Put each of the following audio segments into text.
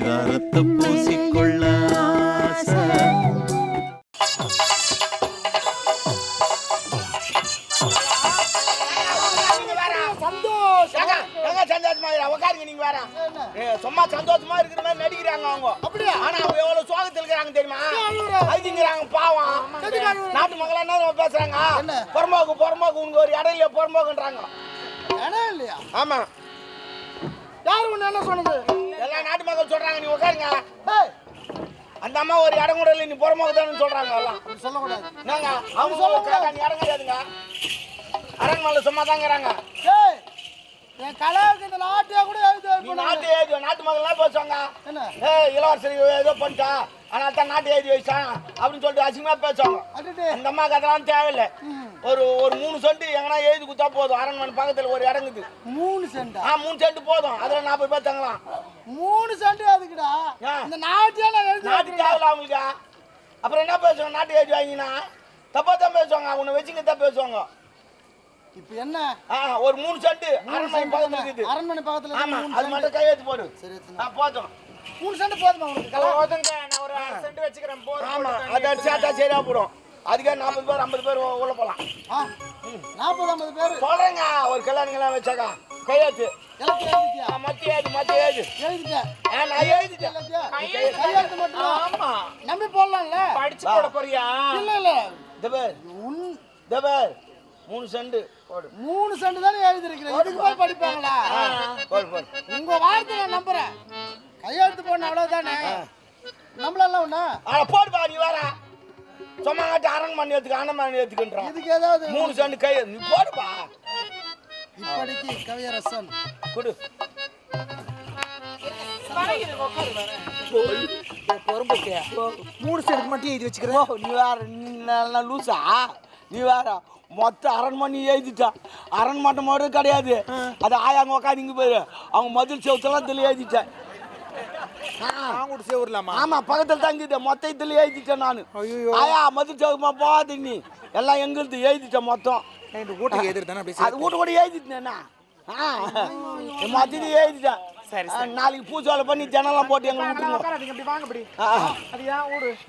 பரிதாரத்தை பூசிக்கொள்ள ஆசை. நீங்க வேற. ஏங்க, ஏங்க சந்தோஷமா இருக்கிறா? உட்காருங்க நீங்க வேற. ஏ, சும்மா சந்தோஷமா இருக்கிற மாதிரி நடிக்கிறாங்க அவங்க. ஆனா அவங்க எவ்வளவு சோகத்துல இருக்கிறாங்க தெரியுமா? அழுதிங்கிறாங்க பாவம். நாட்டு மக்கள் என்ன பேசுறாங்க? புறம்போக்கு புறம்போக்கு உனக்கு ஒரு இல்லையா புறம்போக்குன்றாங்க இடம் இல்லையா? ஆமா. யார் என்ன சொன்னது? எல்லா நாட்டு மக்கள் சொல்றாங்க நீ உட்காருங்க. அந்த அம்மா ஒரு இடம் கூட இல்லை நீ புறம்போக்கு தானே சொல்றாங்க எல்லாம். சொல்லக்கூடாது. என்னங்க? அவங்க சொல்ல நீ இடம் கிடையாதுங்க அரண்மனையில் சும்மா தாங்கிறாங்க என் கலாவுக்கு இந்த நாட்டியா கூட நாட்டு நாட்டு மக்கள்லாம் பேசுவாங்க. என்ன? இளவரசர் ஏதோ பண்ணிட்டா. அதனால தான் நாட்டு எழுதி வச்சான் அப்படின்னு சொல்லிட்டு அசிங்கமா பேசுவாங்க அந்த அம்மாக்கு அதெல்லாம் தேவையில்லை. ஒரு ஒரு மூணு சென்ட் எங்கன்னா எழுதி கொடுத்தா போதும். அரண்மனை பக்கத்துல ஒரு இடங்குது மூணு சென்டா ஆ மூணு சென்ட் போதும். அதுல நாற்பது பேர் தங்கலாம். மூணு சென்ட் அதுக்குடா? ஆ. இந்த நான் நாட்டு வைக்கிறேன். தேவையில்ல அவங்களுக்கு. அப்புறம் என்ன பேசுவாங்க? நாட்டு எழுதி வாங்கினா? தப்பா தான் பேசுவாங்க. உன்னை வச்சுங்க தான் பேசுவாங்க. இப்ப என்ன? ஆ ஒரு மூணு சென்ட் அரண்மனை பக்கத்துல? இருக்குது. அரண்மனை பக்கத்துல ஆமா இருக்கு, மூணு அது. மட்டும் கையெழுத்து போடு. சரி? ஆ போதும் மூணு சென்ட் போதுமா உனக்கு? கலா. போதுங்க நான் ஒரு சென்ட் வச்சுக்கிறேன் போதும் ஆமா அதை அடிச்சாட்டா சரியா போடும் அதுக்கே நாற்பது பேர் ஐம்பது பேர் உள்ள போலாம். ஆ. நாற்பது ஐம்பது பேர். சொல்றேங்க ஒரு கல்யாணங்கள்லாம் வச்சாக்கா கையெழுத்து. எல்லாத்தையும் எழுதிட்டியா ஆ, மத்திய ஏது மத்திய ஏது எழுதிட்டேன் நான் எழுதிட்டேன் கையெழுத்து மட்டும் ஆமா. நம்பி போடலாம்ல? படிச்சு போட போறியா? இல்ல இல்ல. உன் தபர் மூணு செண்டு. போடு. மூணு சென்ட் தானே எழுதி இருக்கிறேன் இதுக்கு போய் படிப்பாங்களா? போடு உங்க வார்த்தை நான் நம்புறேன். கையெழுத்து போடணும் அவ்வளவுதானே? நம்மளெல்லாம் ஒண்ணா? ஆ போடுப்பா நீ வேற சும்மா காட்டி அரண்மனை ஏத்துக்கு அரண்மனை ஏத்துக்குன்றான் இதுக்கு ஏதாவது மூணு செண்டு கை நீ போடுப்பா இப்படிக்கு கவியரசன். கொடு. மூணு சென்ட் மட்டும் எழுதி வச்சுக்கிறேன். நீ வேற லூசா? நீ வேற மொத்த அரண்மனை எழுதிட்டா. அரண்மனை மட்டும் கிடையாது. அது ஆயாங்க உட்காந்து இங்க போயிரு அவங்க மதில் செவத்தெல்லாம் தெளி எழுதிட்டேன். ஆங்கூட்டு சேவர்லாமா? ஆமா பக்கத்துல தங்கிட்டேன் மொத்த இதுல எழுதிட்டேன் நான். ஆயா மதில் செவமா போகாது நீ. எல்லாம் எங்கிருந்து எழுதிட்டேன் மொத்தம். வீட்டுக்கு தானே அப்படி அது வீட்டு கூட எழுதிட்டேன் மொத்தத்தையும் எழுதிட்டேன். சரி, நாளைக்கு பூச்சோலை பண்ணி ஜனலாம் போட்டு ஊடு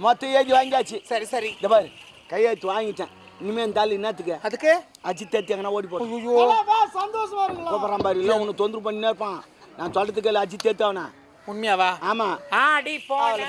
மொத்தம் எழுதி வாங்கியாச்சு. சரி சரி. இந்த பாரு. கையெழுத்து வாங்கிட்டேன். இனிமே இந்த ஆளு என்னத்துக்கு? அதுக்கு? அஜித் தேத்தி எங்கன்னா ஓடி போட்டு. சந்தோஷமா இருக்கலாம் கூப்பிட்றான் பாரு. இல்லை உன்னை தொந்தரவு பண்ணினே இருப்பான். நான் சொல்றதுக்கு இல்லை அஜித் தேத்தி அவனா. உண்மையாவா? ஆமா. ஆடி ஆடி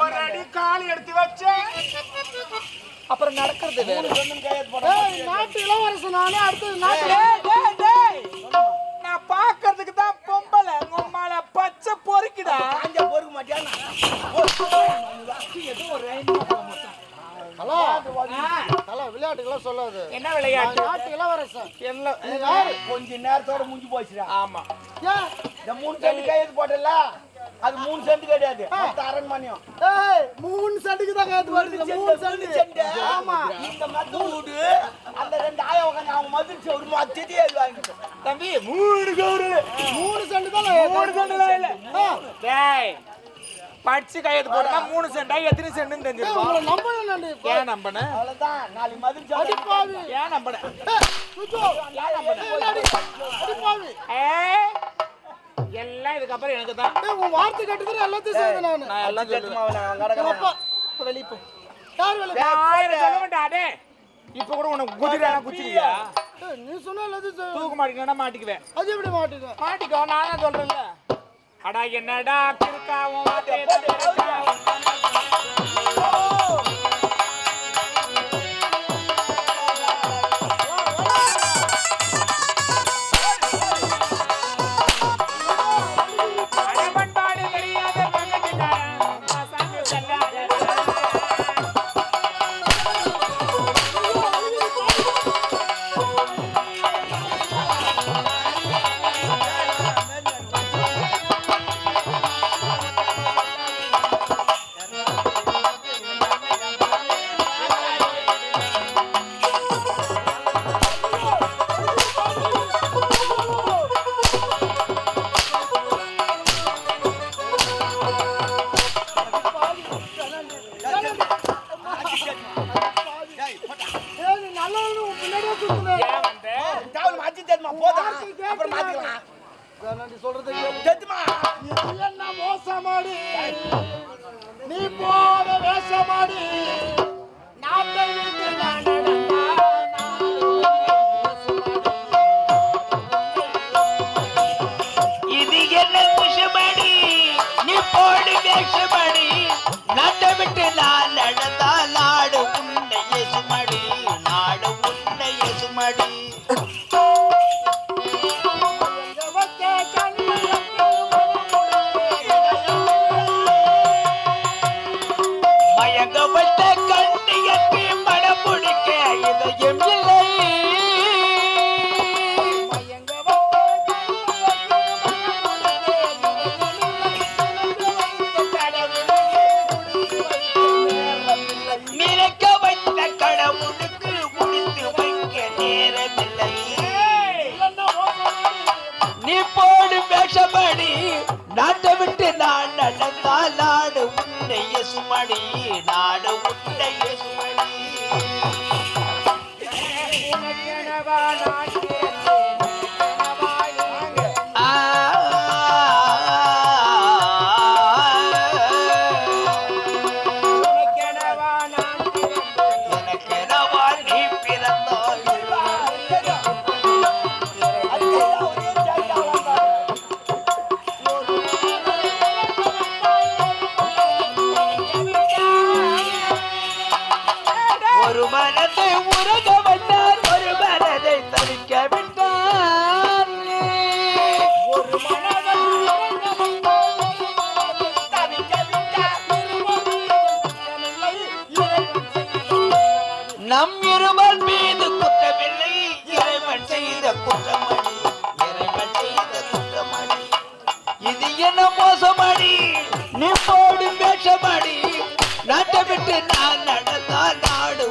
ஒரு அடி கால் எடுத்து வச்சேன் அப்புறம் நடக்கிறது நாட்டு இளவரசன் நானே அடுத்தது நாட்டு. நான் பாக்குறதுக்கு தான் பொம்பளை. உம்மால பச்சை பொறுக்குடா. அஞ்ச பொறுக்க மாட்டியா ஹலோ. ஹலோ விளையாட்டுக்கெல்லாம் சொல்லாது. என்ன விளையாட்டு? நாட்டு இளவரசன். என்ன? கொஞ்ச நேரத்தோட முடிஞ்சு போச்சுடா. ஆமா. இந்த மூணு கையெழுத்து போட்டல அது மூணு சென்ட் கிடையாது. அரண்மனையும். ஏய் மூணு செண்டுக்கு தான் கேத்து வருது. மூணு செண்டு ஆமா. இந்த மத்த வீடு அந்த ரெண்டு ஆய உட்காந்து அவங்க மதில் ஒரு மத்தியதே வாங்கிட்டோம் தம்பி மூணு கவுரு மூணு செண்டு தான்? மூணு சென்ட் தான் இல்ல. படிச்சு கையெழுத்து போட்டா மூணு சென்டா எத்தனை சென்ட்னு தெரிஞ்சிருக்கும்? நம்பணும் நான் ஏன் நம்பன? அவ்வளவுதான். நாலு மதில் அடிப்பாவி ஏன் நம்பன? ஏய், சுஜு. ஏய், அடி- அடிப்பாவி ஏய் எல்லாம் இதுக்கப்புறம் எனக்கு தான். உன் வார்த்தை கட்டுக்கிற எல்லாத்தையும் செய்வேன் நானு நான் எல்லாம் சொல்லுவேன் அப்பா இப்ப வெளிய போ. யார் வெளிய ஆயிரம் சொல்ல மாட்டாடே இப்ப கூட உனக்கு குதிரை குச்சிருக்கியா ஏய், நீ சொன்னா எல்லாத்தையும் செய்வேன் தூக்க மாட்டீங்கன்னா மாட்டிக்குவேன். அது எப்படி மாட்டேங்க மாட்டிக்கோ நான் தான் சொல்றேன்ல. அடா என்னடா கிறுக்காவும் வார்த்தையை தான் கிறுக்காவும். மயங்க வைத்த மனம் முடிக்க இதயம் இல்லை நினைக்க வைத்த கடவுளுக்கு முடித்து வைக்க நேரமில்லை. நீ நாட்டை விட்டு நான் நடந்தால் ஆடும் உன்னை சுமடி நாடு உன்னை சுமடி நம் இருவர் மீது குற்றமில்லை. இறைவன் செய்த குற்றமணி இறைவன் செய்த குற்றமணி இது என்ன மோசமடி? நீ போடு வேஷமணி நாட்டை விட்டு நான் நடந்தால் நாடு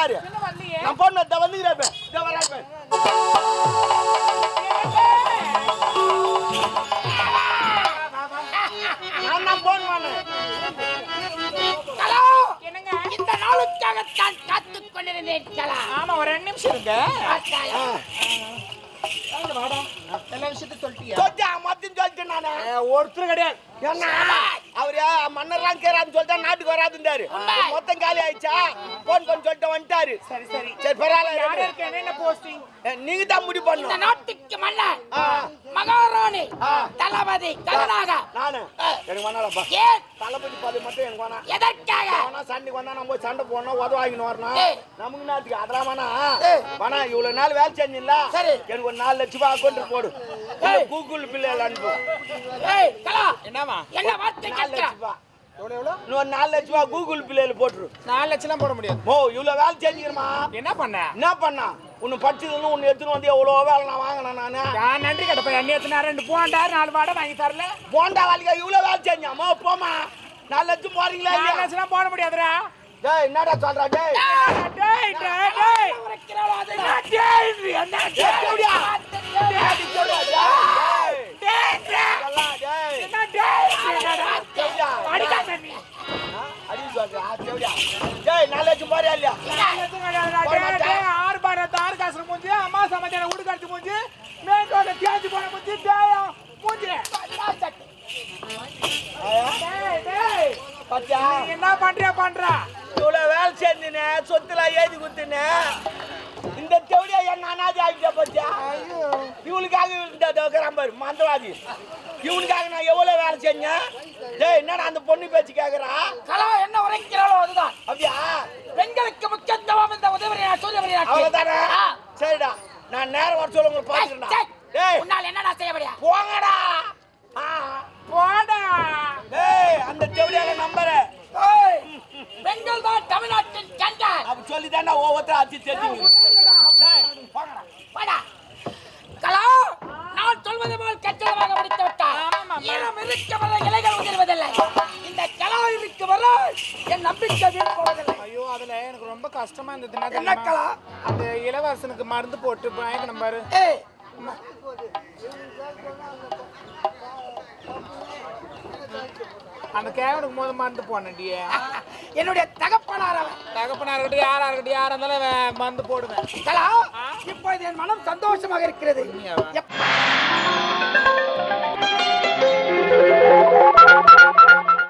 வந்துக்கிறாரு நான் போன் பண்ண வந்துக்கிறாரு இதோ வராரு நான் தான் போன் பண்ணேன் ஹலோ! என்னங்க? இந்த நாளுக்காக தான் காத்துக் கொண்டிருந்தேன் கலா ஆமா ஒரு ரெண்டு நிமிஷம் இருங்க. எல்லா விஷயத்தையும் சொல்லிட்டியா? மொத்தம் சொல்லிட்டேன் நானு. ஒருத்தர் கிடையாது. என்ன? அவரு மன்னர்லாம் கேரான்னு சொல்லிட்டா நாட்டுக்கு வராதுன்றாரு. மொத்தம் காலி ஆயிடுச்சா? போன் பண்ணி சொல்லிட்டு வந்துட்டாரு. சரி சரி. சரி பரவாயில்ல என்ன போஸ்டிங் நீங்க தான் முடிவு பண்ணணும். நாட்டுக்கு மன்னர். மகாராணி. தளபதி கருணாக நானு. எனக்கு வேணாலப்பா ஏன்? தளபதி பதவி மட்டும் எனக்கு வேணாம். எதற்காக? வேணா சண்டைக்கு வந்தா நம்ம போய் சண்டை போடணும் உதவ வாங்கின்னு வரணும். நமக்கு நாட்டுக்கு அதெல்லாம் வேணா. வேணா இவ்வளவு நாள் வேலை செஞ்சில்ல சரி. எனக்கு ஒரு நாலு லட்சம் ரூபாய் அக்கௌண்ட் போடு. கூகுள் பில்ல அனுப்பு. ஏய் கலா என்னவா என்ன வார்த்தை இன்னொரு நாலு லட்சம் ரூபாய் கூகுள் பில்லையில போட்டுரு. நாலு லட்சம்லாம் போட முடியாது. ஓ இவ்வளவு வேலை செஞ்சுக்கிறமா என்ன பண்ண? என்ன பண்ணா? உன்னை படிச்சதுன்னு உன்னை எடுத்துன்னு வந்து எவ்வளோ வேலை நான் வாங்கினேன் நானு. நான் நன்றி கடப்பா எண்ணெய் எத்தனை ரெண்டு போண்டாரு நாலு வாடை வாங்கி தரல. போண்டா வாழ்க்கை இவ்வளோ வேலை செஞ்சாமா போமா நாலு லட்சம் போறீங்களா நாலு லட்சம்லாம் போட முடியாதுடா. டேய் என்னடா சொல்றா? டேய். டேய் டேய் டேய். என்ன என்ன? டேய், போறியா இல்லையா? ஆறு பாரு தாறு காசு மூஞ்சி அம்மா சமைச்ச வீடு கடிச்சு மூஞ்சி மெயின் ரோட தேஞ்சு போன மூஞ்சி டேய் மூஞ்சி டேய் டேய் பாத்தியா? நீ என்ன பண்றியா பண்றா இவ்வளோ வேலை செஞ்சுனே, சொத்துலாம் எழுதி கொடுத்துனே. இந்த தேவடியா என்ன அனாதை ஆகிட்ட பாத்தியா? இவனுக்காக இந்த இருக்கிறான் பாரு, மந்திரவாதி. இவனுக்காக நான் எவ்வளவு வேலை செஞ்சேன் டேய் என்னடா அந்த பொண்ணு பேச்சு கேக்குறா கலா என்ன உரைக்கிறாளோ அதுதான் அப்படியா பெண்களுக்கு முக்கியத்துவம் இந்த உதவி அவ்வளவுதானே? சரிடா. நான் நேரம் வர சொல்ல உங்களுக்கு பாத்துக்கிறேன் டேய் உன்னால் என்னடா செய்ய முடியா போங்கடா. ஆ. போடா. டேய் அந்த தேவடியால நம்பர பெண்கள் தான் தமிழ்நாட்டின் கண்கள் அப்ப சொல்லி தாண்டா ஒவ்வொருத்தர் அச்சு தெரிஞ்சு டேய் போங்கடா. வாடா. கலா நான் சொல்வது போல் கச்சிதமாக முடித்து விட்டார். ஈரம் இருக்க வர இலைகள் உதிர்வதில்லை. வர என் நம்பிக்கை வீண் போவதில்லை ஐயோ அதுல எனக்கு ரொம்ப கஷ்டமா இருந்தது என்ன என்ன அந்த இளவரசனுக்கு மருந்து போட்டு பயங்கரம் பாரு ஏய் அந்த கேவனுக்கு போது மருந்து போனடியே என்னுடைய தகப்பனார் அவன் தகப்பனா இருக்கட்டும் யாரா இருக்கட்டும் யாரா இருந்தாலும் மருந்து போடுவேன் கலா இப்போது என் மனம் சந்தோஷமாக இருக்கிறது உண்மையாவா?